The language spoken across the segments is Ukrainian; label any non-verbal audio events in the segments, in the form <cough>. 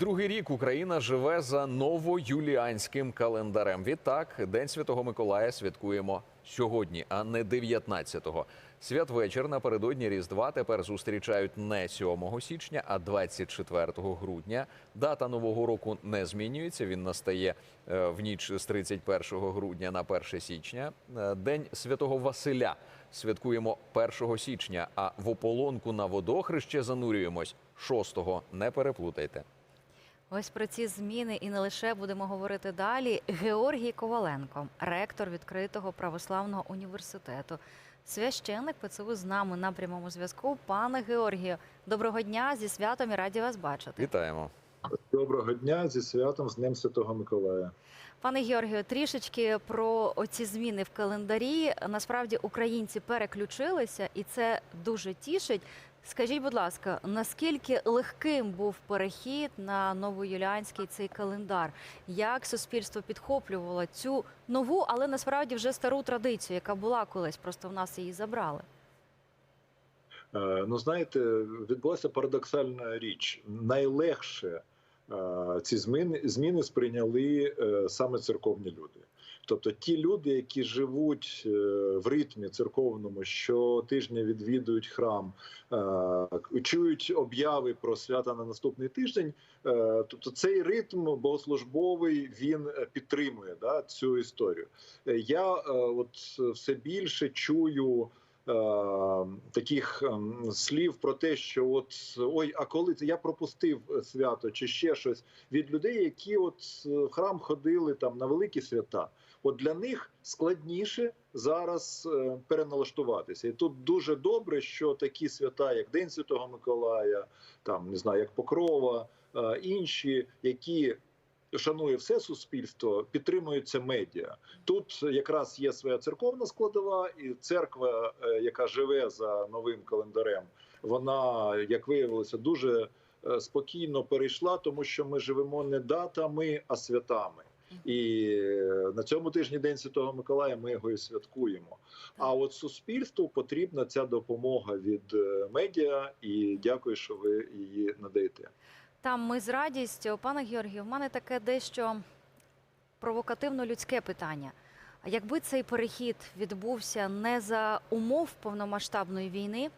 Другий рік Україна живе за новоюліанським календарем. Відтак, День Святого Миколая святкуємо сьогодні, а не 19-го. Святвечір напередодні Різдва тепер зустрічають не 7 січня, а 24 грудня. Дата нового року не змінюється. Він настає е, в ніч з 31 грудня на 1 січня. Е, День Святого Василя святкуємо 1 січня, а в ополонку на водохреще занурюємось 6-го. Не переплутайте. Ось про ці зміни і не лише будемо говорити далі. Георгій Коваленко, ректор відкритого православного університету, священник ПЦУ з нами на прямому зв'язку. Пане Георгію, доброго дня зі святом і раді вас бачити. Вітаємо. Доброго дня зі святом з Днем Святого Миколая. Пане Георгію, трішечки про оці зміни в календарі. Насправді українці переключилися, і це дуже тішить. Скажіть, будь ласка, наскільки легким був перехід на новоюліанський цей календар? Як суспільство підхоплювало цю нову, але насправді вже стару традицію, яка була колись, просто в нас її забрали? Е, Ну, знаєте, відбулася парадоксальна річ. Найлегше е, ці зміни, зміни сприйняли е, саме церковні люди. Тобто ті люди, які живуть е, в ритмі церковному, щотижня відвідують храм, е, чують обяви про свята на наступний тиждень. е, Тобто цей ритм богослужбовий він підтримує да, цю історію. Я от все більше чую. Таких слів про те, що от ой, а коли це я пропустив свято чи ще щось від людей, які от в храм ходили там на великі свята. От для них складніше зараз е, переналаштуватися, і тут дуже добре, що такі свята, як День Святого Миколая, там не знаю, як Покрова, е, інші, які шанує все суспільство, підтримуються медіа. Тут якраз є своя церковна складова, і церква, е, яка живе за новим календарем, вона, як виявилося, дуже спокійно перейшла, тому що ми живемо не датами, а святами. І е, на цьому тижні День Святого Миколая ми його і святкуємо. А от суспільству потрібна ця допомога від е, медіа, і дякую, що ви її надаєте. Там ми з радістю, пане Георгію, в мене таке дещо провокативно людське питання. Якби цей перехід відбувся не за умов повномасштабної війни,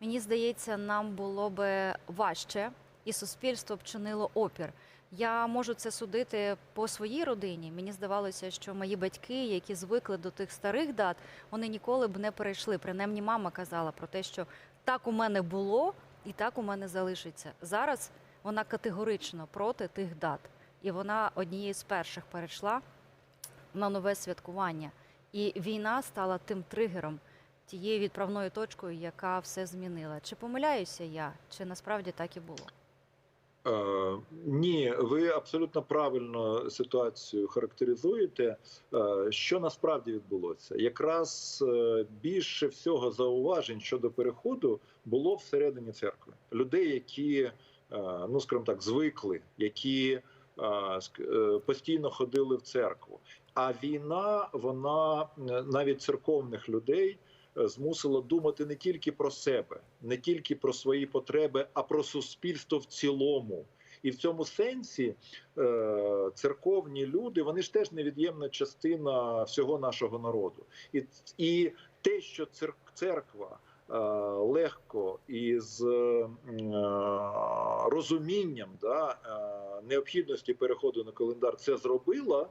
мені здається, нам було би важче, і суспільство б чинило опір. Я можу це судити по своїй родині. Мені здавалося, що мої батьки, які звикли до тих старих дат, вони ніколи б не перейшли. Принаймні, мама казала про те, що так у мене було і так у мене залишиться. Зараз вона категорично проти тих дат, і вона однією з перших перейшла на нове святкування. І війна стала тим тригером, тією відправною точкою, яка все змінила. Чи помиляюся я, чи насправді так і було? Е, ні, ви абсолютно правильно ситуацію характеризуєте. Е, що насправді відбулося? Якраз е, більше всього зауважень щодо переходу було всередині церкви. Людей, які, ну скажімо так, звикли, які постійно ходили в церкву. А війна, вона навіть церковних людей е, змусила думати не тільки про себе, не тільки про свої потреби, а про суспільство в цілому. І в цьому сенсі е, церковні люди вони ж теж невід'ємна частина всього нашого народу. І, і те, що цер, церква е, легко і з розумінням да, необхідності переходу на календар це зробила.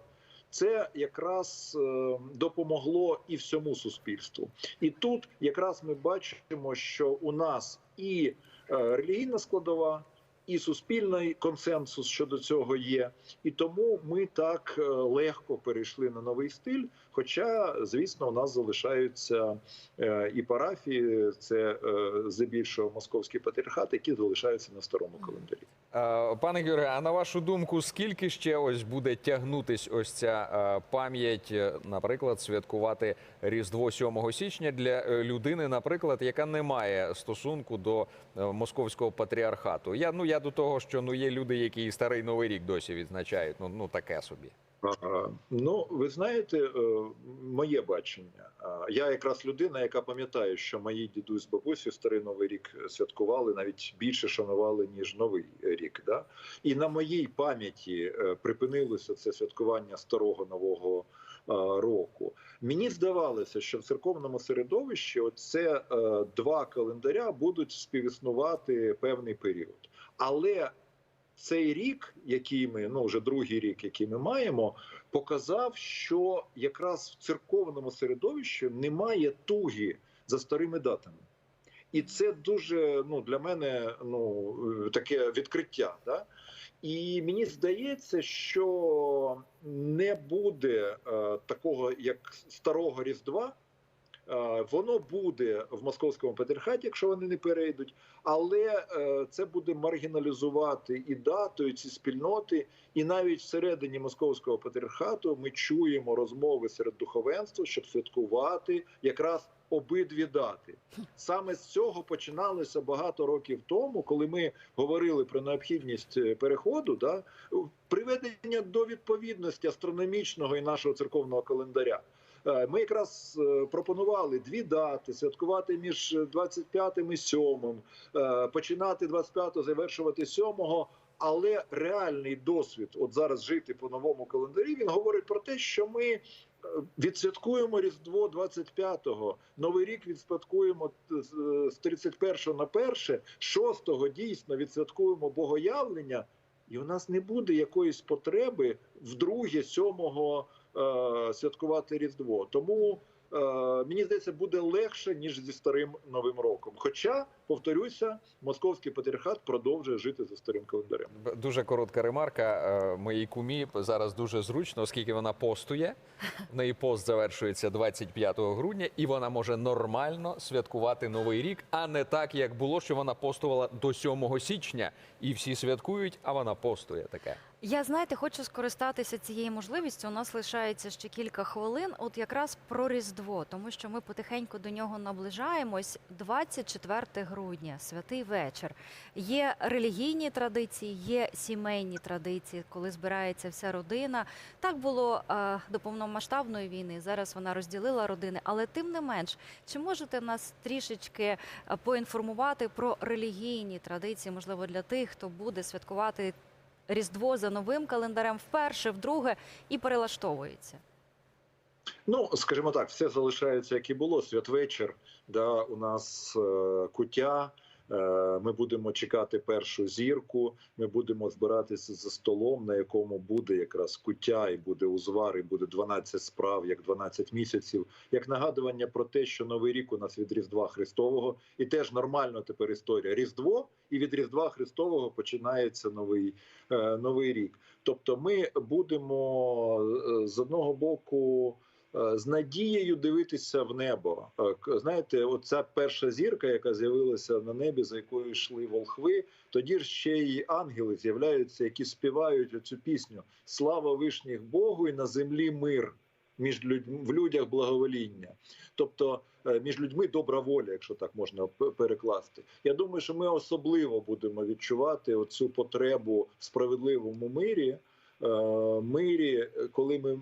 Це якраз е, допомогло і всьому суспільству. І тут якраз ми бачимо, що у нас і е, релігійна складова, і суспільний консенсус щодо цього є. І тому ми так е, легко перейшли на новий стиль. Хоча, звісно, у нас залишаються і парафії, це здебільшого московський патріархат, які залишаються на старому календарі. Е, Пане Юре, а на вашу думку, скільки ще ось буде тягнутись ось ця е, пам'ять, е, наприклад, святкувати Різдво 7 січня для людини, наприклад, яка не має стосунку до московського патріархату? Я ну я до того, що ну є люди, які і старий новий рік досі відзначають. Ну ну таке собі. Ну, ви знаєте, е, моє бачення. Я якраз людина, яка пам'ятає, що мої дідусь з бабусю старий новий рік святкували, навіть більше шанували ніж новий рік. Да? І на моїй пам'яті е, припинилося це святкування старого нового року. Мені здавалося, що в церковному середовищі оце е, два календаря будуть співіснувати певний період. Але цей рік, який ми ну вже другий рік, який ми маємо, показав, що якраз в церковному середовищі немає туги за старими датами. І це дуже ну для мене ну таке відкриття. Да? І мені здається, що не буде е, такого як старого Різдва. Е, Воно буде в московському патріархаті, якщо вони не перейдуть, але е, це буде маргіналізувати і дату, і ці спільноти. І навіть всередині московського патріархату ми чуємо розмови серед духовенства, щоб святкувати якраз обидві дати. Саме з цього починалося багато років тому, коли ми говорили про необхідність е, переходу, да приведення до відповідності астрономічного і нашого церковного календаря. Е, Ми якраз е, пропонували дві дати святкувати між 25 і 7, е, починати 25, завершувати 7, але реальний досвід, от зараз жити по новому календарі, він говорить про те, що ми відсвяткуємо Різдво 25-го, Новий рік відсвяткуємо з з 31 на 1, 6-го дійсно відсвяткуємо Богоявлення, і у нас не буде якоїсь потреби вдруге 7-го е, святкувати Різдво. Тому е, мені здається, буде легше ніж зі старим новим роком. Хоча, повторюся, московський патріархат продовжує жити за старим календарем. Дуже коротка ремарка. Е, Моїй кумі зараз дуже зручно, оскільки вона постує. <laughs> В неї пост завершується 25 грудня, і вона може нормально святкувати новий рік, а не так, як було, що вона постувала до 7 січня, і всі святкують, а вона постує таке. Я знаєте, хочу скористатися цією можливістю. У нас лишається ще кілька хвилин. От якраз про Різдво, тому що ми потихеньку до нього наближаємось. 24 грудня, святий вечір. Є релігійні традиції, є сімейні традиції, коли збирається вся родина. Так було е, до повномасштабної війни. Зараз вона розділила родини, але тим не менш, чи можете нас трішечки е, поінформувати про релігійні традиції, можливо, для тих, хто буде святкувати Різдво за новим календарем вперше, вдруге і перелаштовується. Ну, скажімо так, все залишається як і було. Святвечір, да, у нас е, куття. Е, ми будемо чекати першу зірку. Ми будемо збиратися за столом, на якому буде якраз куття, і буде узвар, і буде 12 справ, як 12 місяців. Як нагадування про те, що новий рік у нас від Різдва Христового, і теж нормально тепер історія. Різдво і від Різдва Христового починається новий, е, новий рік. Тобто, ми будемо з одного боку. Е, З надією дивитися в небо. Е, Знаєте, оця перша зірка, яка з'явилася на небі, за якою йшли волхви, тоді ж ще й ангели з'являються, які співають оцю пісню Слава вишніх Богу і на землі мир між людьми в людях благовоління. Тобто е, між людьми добра воля, якщо так можна перекласти. Я думаю, що ми особливо будемо відчувати оцю потребу в справедливому мирі. Е, Мирі, коли ми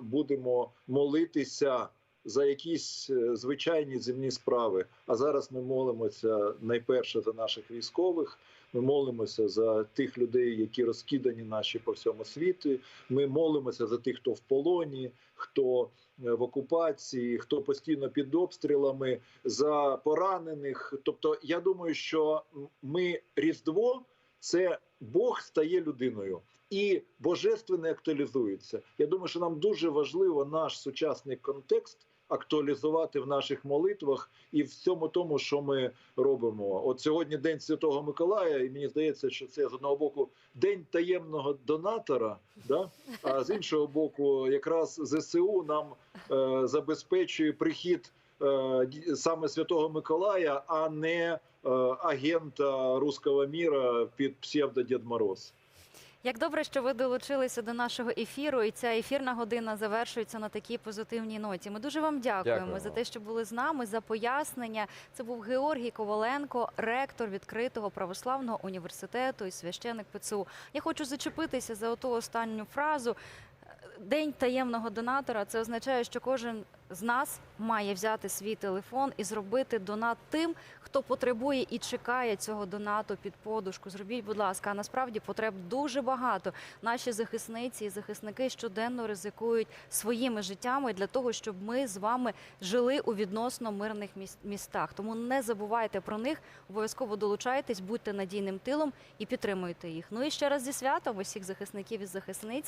будемо молитися за якісь е, звичайні земні справи. А зараз ми молимося найперше за наших військових. Ми молимося за тих людей, які розкидані наші по всьому світу. Ми молимося за тих, хто в полоні, хто е, в окупації, хто постійно під обстрілами, за поранених. Тобто, я думаю, що ми Різдво це Бог стає людиною. І божественне актуалізується. Я думаю, що нам дуже важливо наш сучасний контекст актуалізувати в наших молитвах і в всьому тому, що ми робимо. От сьогодні День Святого Миколая, і мені здається, що це з одного боку день таємного донатора, да? а з іншого боку, якраз ЗСУ нам е, забезпечує прихід саме Святого Миколая, а не е, агента руського міра під псевдо Дід Мороз. Як добре, що ви долучилися до нашого ефіру, і ця ефірна година завершується на такій позитивній ноті. Ми дуже вам дякуємо, Дякуємо. за те, що були з нами, за пояснення. Це був Георгій Коваленко, ректор відкритого православного університету і священик ПЦУ. Я хочу зачепитися за оту останню фразу. День таємного донатора це означає, що кожен з нас має взяти свій телефон і зробити донат тим, хто потребує і чекає цього донату під подушку. Зробіть, будь ласка, а насправді потреб дуже багато. Наші захисниці і захисники щоденно ризикують своїми життями для того, щоб ми з вами жили у відносно мирних міс- містах. Тому не забувайте про них, обов'язково долучайтесь, будьте надійним тилом і підтримуйте їх. Ну і ще раз зі святом усіх захисників і захисниць.